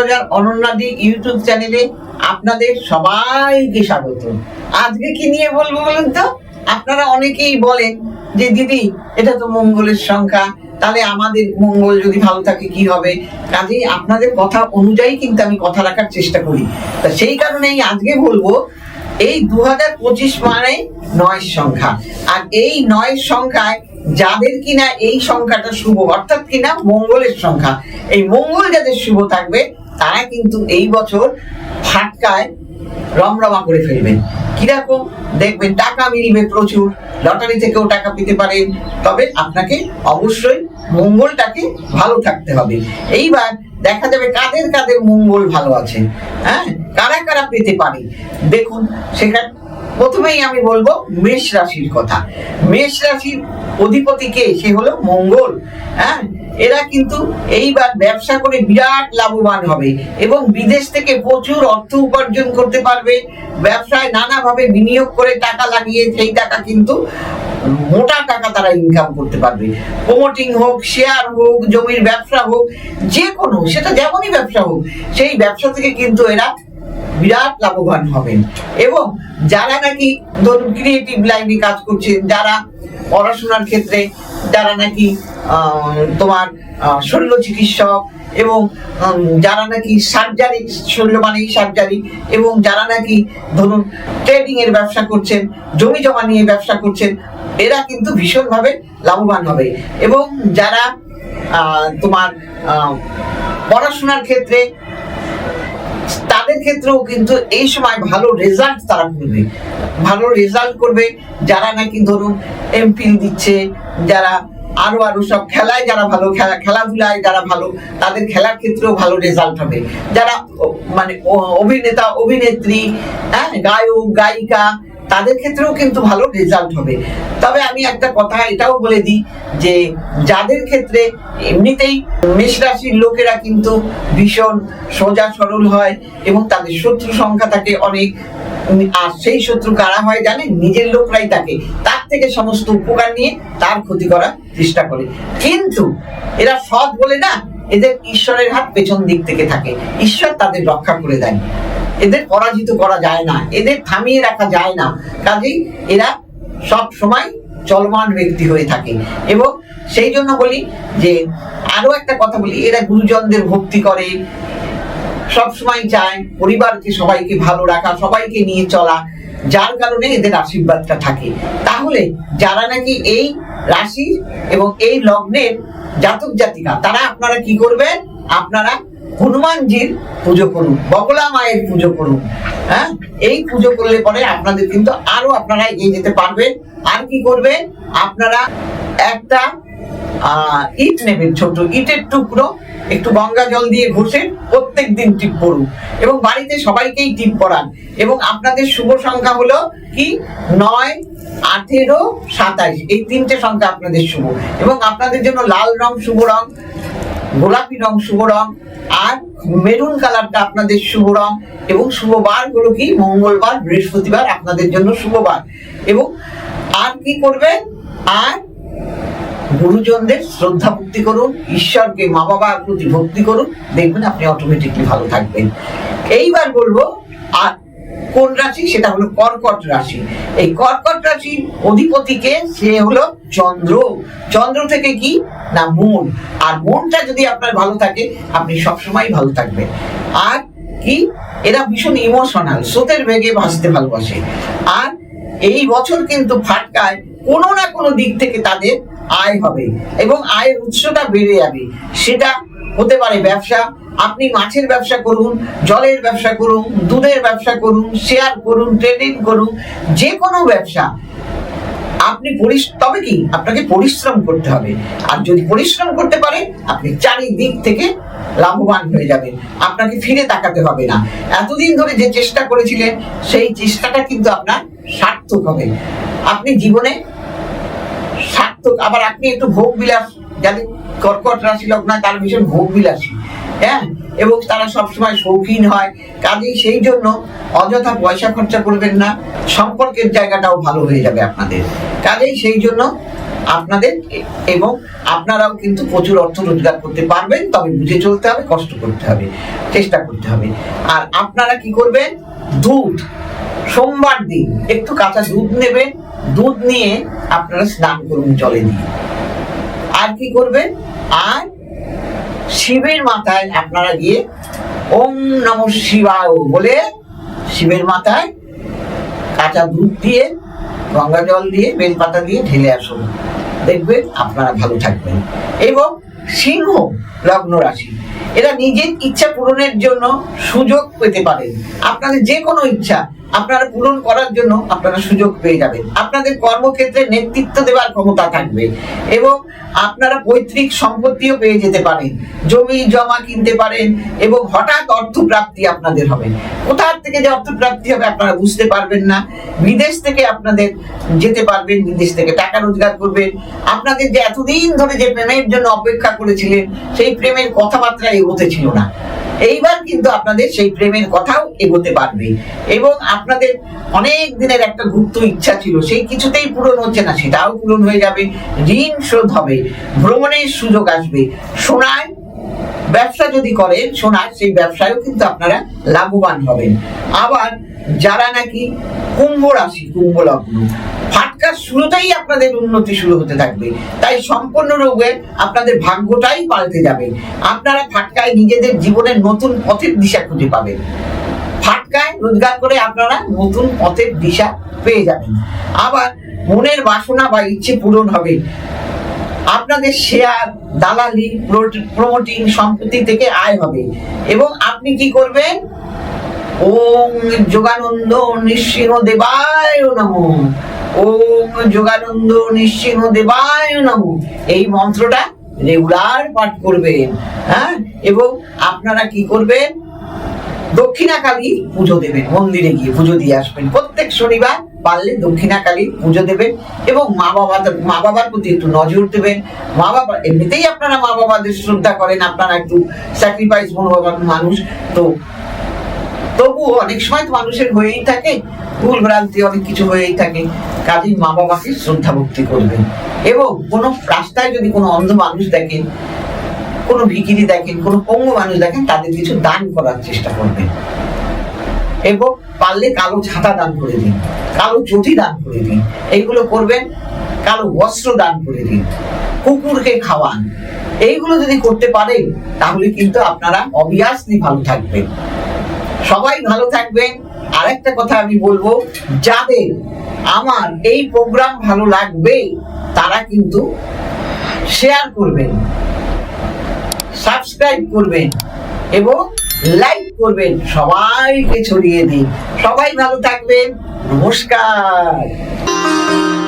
Astrologer অনন্যাদি YouTube চ্যানেলে আপনাদের সবাইকে স্বাগত। আজকে কি নিয়ে বলব বলুন তো? আপনারা অনেকেই বলেন যে, দিদি, এটা তো মঙ্গলের সংখ্যা। তাহলে আমাদের মঙ্গল যদি ভালো থাকে, কি হবে? কাজেই আপনাদের কথা অনুযায়ী কিন্তু আমি কথা রাখার চেষ্টা করি। তা সেই কারণেই আজকে বলব, এই দু হাজার পঁচিশ মানে নয় সংখ্যা। আর এই নয় সংখ্যায় যাদের কিনা এই সংখ্যাটা শুভ, অর্থাৎ কিনা মঙ্গলের সংখ্যা। এই মঙ্গল যাদের শুভ থাকবে তারা কিন্তু এই বছর ফাটকায় রমরমা করে ফেলবেন। কীরকম? দেখবেন টাকা মিলবে প্রচুর, লটারি থেকেও টাকা পেতে পারেন, তবে আপনাকে অবশ্যই মঙ্গলটাকে ভালো থাকতে হবে। এইবার দেখা যাবে কাদের কাদের মঙ্গল ভালো আছে হ্যাঁ? কারা কারা পেতে পারে? দেখুন, সেখানে প্রথমেই আমি বলব মেষ রাশির কথা। মেষ রাশির অধিপতি কে? সে হলো মঙ্গল হ্যাঁ? এরা কিন্তু এইবার ব্যবসা করে বিরাট লাভবান হবে এবং বিদেশ থেকে প্রচুর অর্থ উপার্জন করতে পারবে। ব্যবসায় নানাভাবে বিনিয়োগ করে টাকা লাগিয়ে সেই টাকা কিন্তু মোটা টাকা তারা ইনকাম করতে পারবে। প্রমোটিং হোক শেয়ার হোক, জমির ব্যবসা হোক যে কোনো সেটা যেমনই ব্যবসা হোক, সেই ব্যবসা থেকে কিন্তু এরা বিরাট লাভবান হবেন। এবং যারা নাকি ধরুন ক্রিয়েটিভ লাইনে কাজ করছেন, যারা পড়াশোনার ক্ষেত্রে, যারা নাকি তোমার শল্য চিকিৎসক এবং যারা নাকি সার্জারি শল্য মানেই সার্জারি এবং যারা নাকি ধরুন ট্রেডিং এর ব্যবসা করছেন, জমি জমা নিয়ে ব্যবসা করছেন, এরা কিন্তু ভীষণভাবে লাভবান হবে। এবং যারা তোমার পড়াশোনার ক্ষেত্রে ক্ষেত্রেও কিন্তু এই সময় ভালো রেজাল্ট তারা করবে। ভালো রেজাল্ট করবে যারা নাকি ধরুন এমপিল দিচ্ছে, যারা আরও আরও সব খেলায় যারা ভালো খেলা, খেলাধুলায় যারা ভালো, তাদের খেলার ক্ষেত্রেও ভালো রেজাল্ট হবে। যারা মানে অভিনেতা, অভিনেত্রী হ্যাঁ গায়ক, গায়িকা তাদের ক্ষেত্রেও কিন্তু ভালো রেজাল্ট হবে। তবে আমি একটা কথা এটাও বলে দিই যে, যাদের ক্ষেত্রে এমনিতেই মেষ রাশির লোকেরা কিন্তু ভীষণ সোজা সরল হয় এবং তাদের শত্রু সংখ্যা থাকে অনেক, আর সেই শত্রু কারা হয় জানেন? নিজের লোকরাই থাকে তার থেকে সমস্ত উপকার নিয়ে তার ক্ষতি করার চেষ্টা করে। কিন্তু এরা সৎ বলে না, এদের ঈশ্বরের হাত পেছন দিক থেকে থাকে। ঈশ্বর তাদের রক্ষা করে দেন। এদের পরাজিত করা যায় না, এদের থামিয়ে রাখা যায় না। কাজেই এরা সব সময় চলমান ব্যক্তি হয়ে থাকে। এবং সেই জন্য বলি যে আরও একটা কথা বলি, এরা গুরুজনদের ভক্তি করে, সব সময় চায় পরিবারকে সবাইকে ভালো রাখা, সবাইকে নিয়ে চলা, যার কারণে এদের আশীর্বাদটা থাকে। তাহলে যারা নাকি এই রাশি এবং এই লগ্নের জাতক জাতিকা তারা আপনারা কি করবেন? আপনারা হনুমানজির পুজো করুন বকলা মায়ের পুজো করুন হ্যাঁ? এই পুজো করলে পরে আপনাদের কিন্তু আরও আপনারা এগিয়ে যেতে পারবেন। আর কি করবেন আপনারা একটা ইট নেবেন ছোট ইটের টুকরো, একটু গঙ্গা জল দিয়ে ঘষে প্রত্যেক দিন টিপ পড়ুন। এবং বাড়িতে সবাইকেই টিপ পড়ান। এবং আপনাদের শুভ সংখ্যা হলো কি? নয়, আঠেরো সাতাইশ এই তিনটে সংখ্যা আপনাদের শুভ। এবং আপনাদের জন্য লাল রং, শুভ রং। গোলাপি রং, শুভ রং, আর মেরুন কালারটা আপনাদের শুভ রং এবং শুভ বার হলো কি? মঙ্গলবার, বৃহস্পতিবার আপনাদের জন্য শুভবার এবং আর কি করবেন? আর গুরুজনদের শ্রদ্ধা ভক্তি করুন, ঈশ্বরকে, মা বাবার প্রতি ভক্তি করুন, দেখবেন আপনি অটোমেটিকলি ভালো থাকবেন। এইবার বলব, আর কোন রাশি? সেটা হলো কর্কট রাশি। এই কর্কট রাশির অধিপতিকে সে হলো চন্দ্র। চন্দ্র থেকে কি? না, মন। আর মনটা যদি আপনার ভালো থাকে, আপনি সবসময় ভালো থাকবেন। আর কি? এরা ভীষণ ইমোশনাল স্রোতের বেগে ভাসতে ভালোবাসে। আর এই বছর কিন্তু ফাটকায় কোনো না কোনো দিক থেকে তাদের আয় হবে এবং আয়ের উৎসটা বেড়ে যাবে। সেটা হতে পারে ব্যবসা আপনি মাছের ব্যবসা করুন, জলের ব্যবসা করুন, দুধের ব্যবসা করুন শেয়ার করুন ট্রেডিং করুন, যে কোনো ব্যবসা, আপনি তবে কি আপনাকে পরিশ্রম করতে হবে। আর যদি পরিশ্রম করতে পারেন আপনি চারিদিক থেকে লাভবান হয়ে যাবেন। আপনাকে ফিরে তাকাতে হবে না। এতদিন ধরে যে চেষ্টা করেছিলেন, সেই চেষ্টাটা কিন্তু আপনার সার্থক হবে। আপনি জীবনে সার্থক, আবার আপনি একটু ভোগ বিলাস যাদের কর্কট রাশি, লগ্ন, তার ভীষণ ভোগ বিলাসী হ্যাঁ? এবং তারা সবসময় শৌখিন হয়। কাজেই সেই জন্য অযথা পয়সা খরচা করবেন না, সম্পর্কের জায়গাটাও ভালো হয়ে যাবে আপনাদের। কাজেই সেই জন্য আপনাদের এবং আপনারাও কিন্তু প্রচুর অর্থ রোজগার করতে পারবেন, তবে বুঝে চলতে হবে, কষ্ট করতে হবে, চেষ্টা করতে হবে। আর আপনারা কি করবেন? দুধ। সোমবার দিন একটু কাঁচা দুধ নেবেন, দুধ নিয়ে আপনারা স্নান করুন জলে দিয়ে। আর কি করবেন? আর শিবের মাথায় আপনারা গিয়ে ওম নম শিবায় বলে শিবের মাথায় কাঁচা দুধ দিয়ে, গঙ্গা জল দিয়ে, বেলপাতা দিয়ে ঢেলে আসুন। দেখবেন আপনারা ভালো থাকবেন। এবং সিংহ লগ্ন রাশি, এরা নিজের ইচ্ছা পূরণের জন্য সুযোগ পেতে পারেন। আপনাদের যে কোনো ইচ্ছা আপনারা পূরণ করার জন্য আপনারা সুযোগ পেয়ে যাবেন। আপনাদের কর্মক্ষেত্রে নেতৃত্ব দেওয়ার ক্ষমতা থাকবে এবং আপনারা পৈতৃক সম্পত্তিও পেয়ে যেতে পারেন। জমি, জমা কিনতে পারেন এবং হঠাৎ অর্থ প্রাপ্তি আপনাদের হবে। কোথার থেকে যে অর্থ প্রাপ্তি হবে আপনারা বুঝতে পারবেন না। বিদেশ থেকে আপনাদের যেতে পারবেন, বিদেশ থেকে টাকা রোজগার করবেন। আপনাদের যে এতদিন ধরে যে প্রেমের জন্য অপেক্ষা করেছিলেন, সেই প্রেমের কথাবার্তা এগোতে ছিল না। এইবার কিন্তু আপনাদের সেই প্রেমের কথাও এগোতে পারবে। এবং আপনাদের অনেক দিনের একটা গুপ্ত ইচ্ছা ছিল, সেই কিছুতেই পূরণ হচ্ছে না, সেটাও পূরণ হয়ে যাবে, ঋণ শোধ হবে, ভ্রমণের সুযোগ আসবে। সোনায় ব্যবসা যদি করেন, সোনার সেই ব্যবসায়ও কিন্তু আপনারা লাভবান হবেন। আবার যারা নাকি কুম্ভ রাশি, কুম্ভ লগ্ন শুরুতেই আপনাদের উন্নতি শুরু হতে থাকবে। তাই সম্পূর্ণ রোগে আপনাদের ভাগ্যটাই পাল্টে যাবে। আপনারা ফাটকায় নিজেদের জীবনের নতুন পথের দিশা খুঁজে পাবেন। ফাটকায় রোজগার করে আপনারা নতুন পথের দিশা পেয়ে যাবেন। আবার মনের বাসনা বা ইচ্ছে পূরণ হবে। আপনাদের শেয়ার, দালালি প্রমোটিং সম্পত্তি থেকে আয় হবে। এবং আপনি কি করবেন? ওম যোগানন্দ নৃসিংহ দেবায় নমো। ওম যোগানন্দ নৃসিংহ দেবায় নমো। এই মন্ত্রটা রেগুলার পাঠ করবেন হ্যাঁ? এবং আপনারা কি করবেন? দক্ষিণাকালী পুজো দেবেন, মন্দিরে গিয়ে পুজো দিয়ে আসবেন। প্রত্যেক শনিবার পারলে দক্ষিণাকালী পুজো দেবেন এবং মা বাবা, মা বাবার প্রতি একটু নজর দেবেন। মা বাবা, এমনিতেই আপনারা মা বাবাদের শ্রদ্ধা করেন, আপনারা একটু স্যাক্রিফাইস মনোভাবের মানুষ। তো তবুও অনেক সময় তো মানুষের হয়েই থাকে ভুল ভ্রান্তি অনেক কিছু হয়েই থাকে। কাজেই মা বাবাকে শ্রদ্ধা ভক্তি করবেন। এবং কোনো রাস্তায় যদি কোনো অন্ধ মানুষ দেখেন, কোনো ভিকিরি দেখেন, কোনো পঙ্গু মানুষ দেখেন, তাদের কিছু দান করার চেষ্টা করবেন। এবং পারলে কালো ছাতা দান করে দিন, কালো চটি দান করে দিন। এইগুলো করবেন, কালো বস্ত্র দান করে দিন, কুকুরকে খাওয়ান। এইগুলো যদি করতে পারেন, তাহলে কিন্তু আপনারা অবিয়াসলি ভালো থাকবেন। সবাই ভালো থাকবেন। আরেকটা কথা আমি বলব, যাদের আমার এই প্রোগ্রাম ভালো লাগবে, তারা কিন্তু শেয়ার করবেন সাবস্ক্রাইব করবেন এবং লাইক করবেন। সবাইকে ছড়িয়ে দিন। সবাই ভালো থাকবেন। নমস্কার।